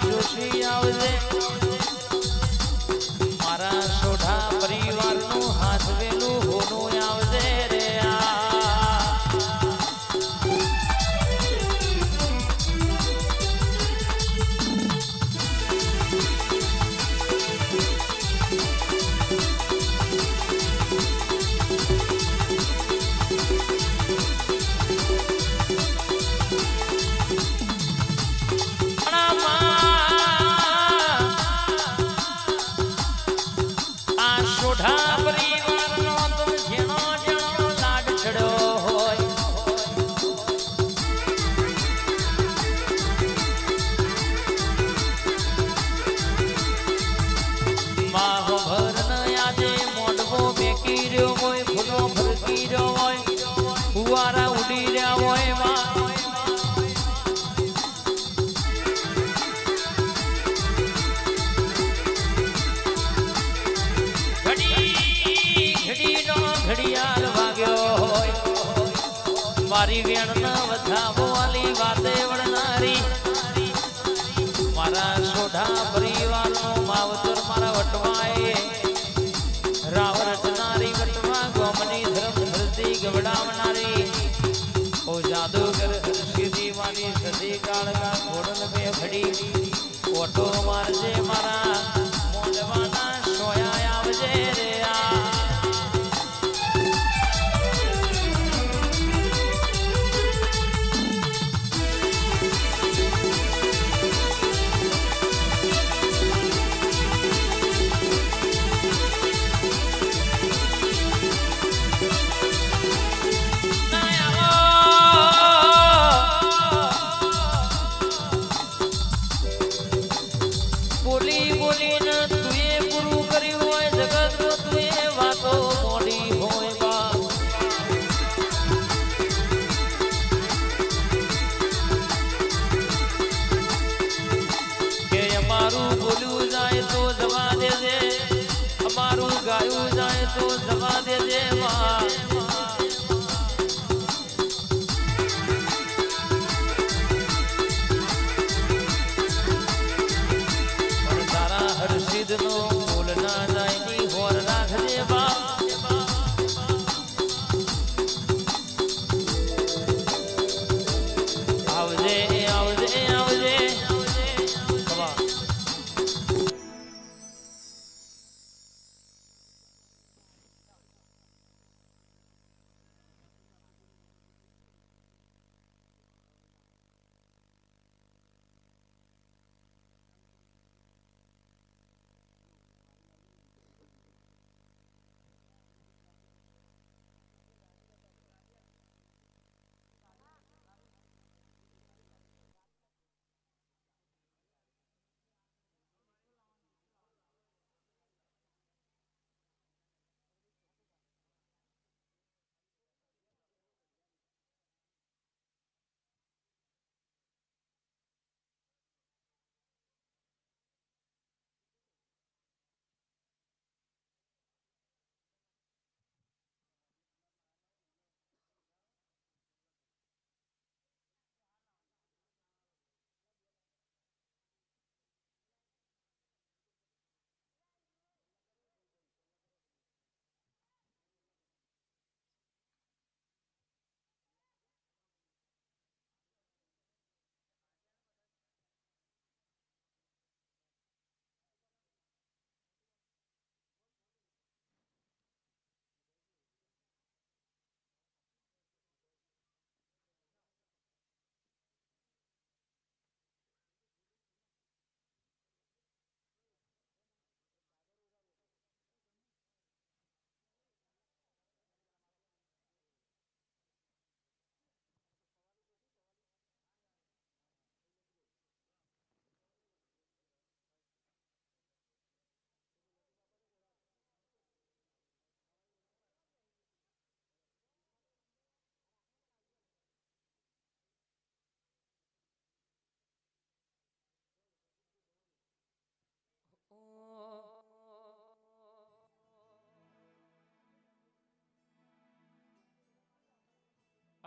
જોશી આવજે દ્વારા ઉડી રહ્યા હોય. એવા મારી વેણ વધા બોલી વાતે વળનારી. મારા સોઢા પરિવારનો માવતર મારા વટવાએ. રાવ રચનારી વટવા ગોમની ધર્મ ધરતી ગવડાવનારી. કાળકા ઘોડલ બે ઘડી. ઓટો મારજે મારા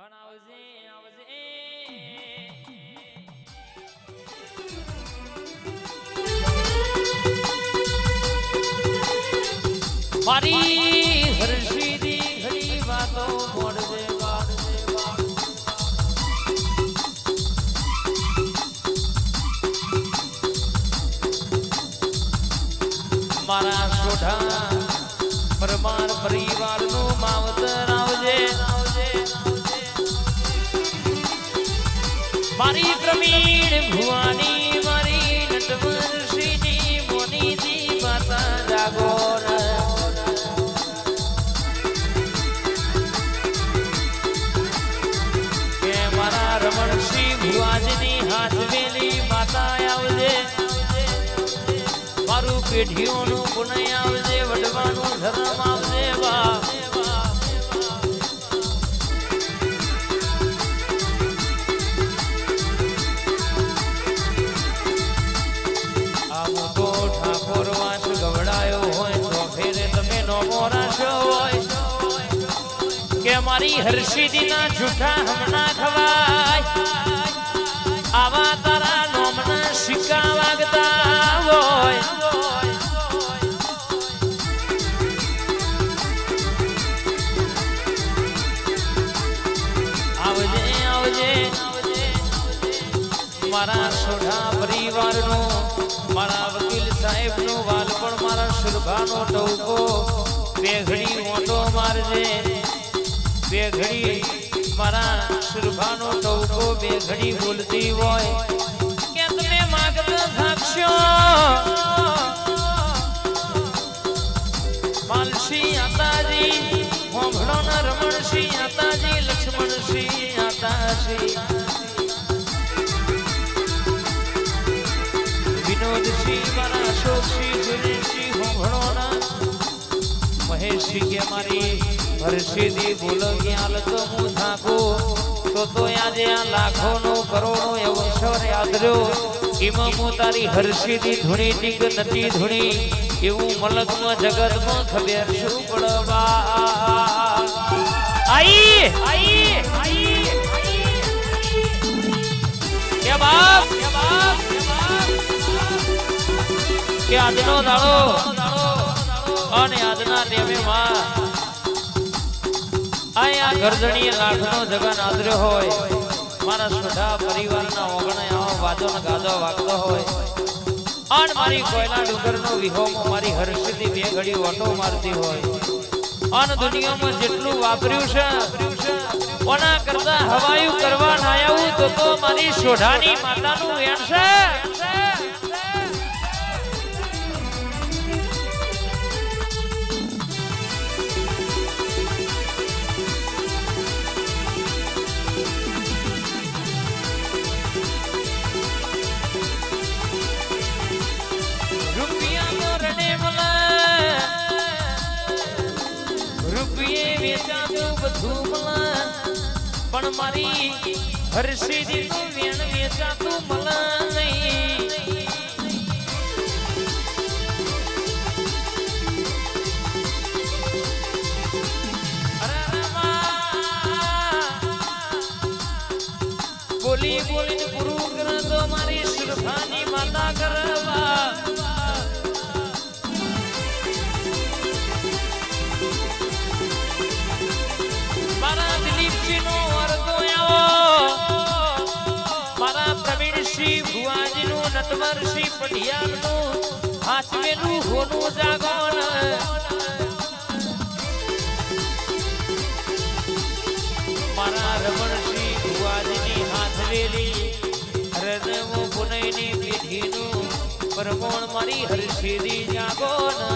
અન આવજે આવજે પેઢીઓનું પુનઃ આવજે વડવાનું ધર્મ આવજે વા મોરાશો હોય, કે મારી હર્ષિદીના જૂઠા હમણાં ખવાય. આવા તારા નોમના સિક્કા વાગતા હોય. આવજે આવજે. મારા સોઢા પરિવારનો, મારા વકીલ સાહેબનો, વાલપણ મારા સુરભાનો ટવકો સુરભાનો ટોકો બે ઘડી બોલતી હોય. કે તમે માગતા થાકશો માલસી આતાજી હોંભળો ન રમણસી આતાજી, લક્ષ્મણસી આતાજી. વિનોદસિંહ મારા અશોકસિંહ સુરેશસિંહ હોંભળોના. મહેશસિંહ કે મારી હર્ષિદી બોલો, ક્યાં તો હું થાકું? તો તો આજે આ લાખોનો કરોડો અવસર યાદ રહ્યો. એમાં હું તારી હર્ષિદી ધૂણી ટીક નથી ધૂણી, એવું મલકમાં, જગતમાં ખબર શું પડવા. આઈ! આઈ! આઈ કે બાપ! કે બાપ કે આજનો દાડો. અને આજના દેવે માં. અહીંયા ગરજણીએ લાઠનો જગન આદર્યો હોય, મારા સોઢા પરિવારના ઓગણે આવો વાજો ને ગાજો વાગતો હોય. અન મારી કોયલા ડુંગરનો વિહોમો મારી હર્ષિતી બે ઘડી ઓટો મારતી હોય. અન દુનિયામાં જેટલું વાપર્યું છે, ઓના કરતા હવાયું કરવા ના આવું તો તો મારી સોઢાની માતાનું વેણ છે. પણ મારી હર્ષિદી નું વેણ વેચાતું મળે નહીં રામા. બોલી નટવરસિંહ પઢિયારનું હાસવેનું હોનું જાગોન મારા રમણસિંહ ભુવાજીની હાથવેલી હરદમો પુનઈની પેઢીનું પરમોણ મારી હરસિદી જાગો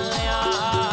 નયા